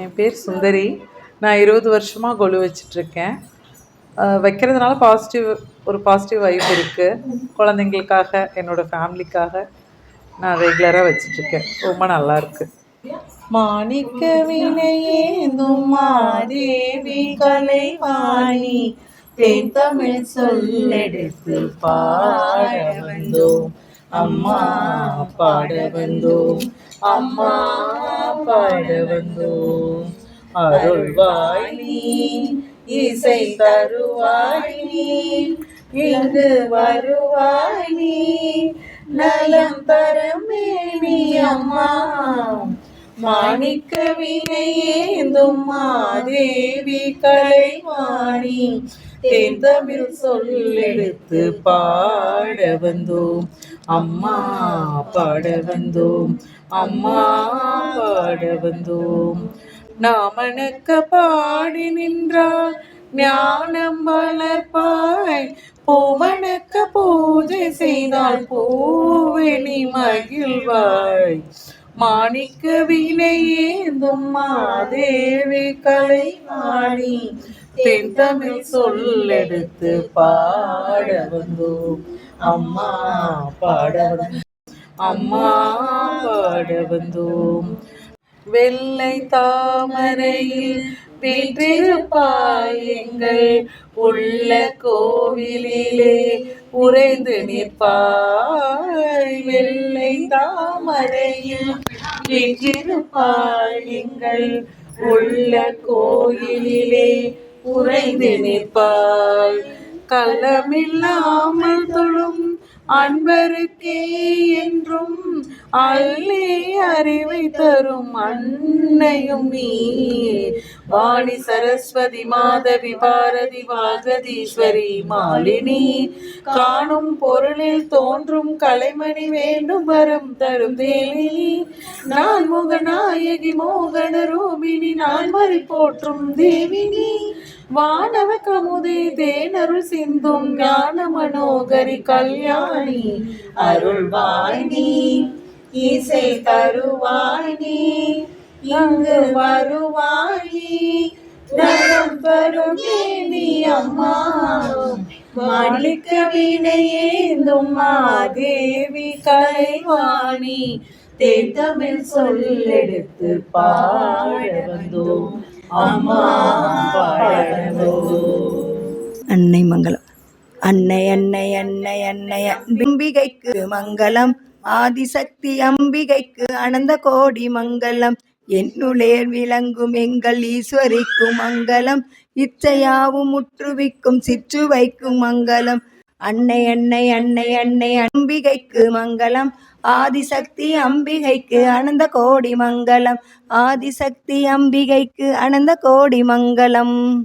என் பேர் சுந்தரி. நான் இருபது வருஷமாக கொலு வச்சிட்ருக்கேன். வைக்கிறதுனால பாசிட்டிவ் ஒரு பாசிட்டிவ் வைப் இருக்குது குழந்தைங்களுக்காக என்னோடய ஃபேமிலிக்காக நான் ரெகுலராக வச்சிட்ருக்கேன். ரொம்ப நல்லாயிருக்கு மாணிக்க வினையேந்தும் மாதேவி கலைவாணி. தமிழ் சொல்லெடுத்து பாட வந்தோம். அம்மா பாட வந்தோம். அம்மா பாட வந்தோம் அருள்வாய் நீ இசை தருவாய் நீ இங்கு வருவாய் நீ நலம் தரமே நீ அம்மா. மாணிக்க வினையேந்தும் மாதேவி கலைவாணி. தென் தமிழ் சொல்லெடுத்து பாட வந்தோம். அம்மா பாட வந்தோம். அம்மா பாட வந்தோம். நாமனுக்க பாடி நின்றால் ஞானம் வளர்ப்பாய். பூமணக்க பூஜை செய்தால் பூவெளி மகிழ்வாய். மாணிக்க வினையேந்தும் மாதேவி கலைவாணி தென் தமிழ் சொல்லெடுத்து பாட வந்தோம். அம்மா பாட வந்தோம். அம்மா பாட வந்தோம். வெள்ளை தாமரையில் வீற்றிருப்பாய் எங்கள் உள்ள கோவிலிலே. உறைந்து நிற்பாய் வெள்ளை தாமரையில் வீற்றிருப்பாய் எங்கள் உள்ள கோயிலிலே. உறைந்து நிற்பாய். கள்ளமில்லாமல் தொழும் அன்பருக்கே என்றும் அள்ளி அறிவை தரும் அன்னையும் நீ வாணி சரஸ்வதி மாதவி பாரதி வாகதீஸ்வரி மாலினி. காணும் பொருளில் தோன்றும் கலைமணி வேண்டும் வரம் தரும் தேவி நான் முகநாயகி மோகன ரூபினி நான் மறி போற்றும் தேவினி. வானவ கமுதே தேனருள் சிந்தும் ஞான மனோகரி கல்யாணி. அருள்வாணி இசை தருவாணி. இங்கு வருவாய் நலம் பெறும் அம்மா. மாணிக்க வினையேந்தும் மாதேவி கலைவாணி. தேன் சொல்லெடுத்து பாட வந்தோம். அம்மா. அன்னை மங்களம். அன்னை அன்னை அன்னை அன்னை அம்பிகைக்கு மங்களம். ஆதிசக்தி அம்பிகைக்கு அனந்த கோடி மங்களம். என்னுளேர் விளங்கும் எங்கள் ஈஸ்வரிக்கும் மங்களம். இச்சையாவும் முற்றுவிக்கும் சிற்றுவைக்கும் மங்களம். அன்னை அன்னை அன்னை அன்னை அம்பிகைக்கு மங்களம். ஆதிசக்தி அம்பிகைக்கு அனந்த கோடி மங்களம். ஆதிசக்தி அம்பிகைக்கு அனந்த கோடி மங்களம்.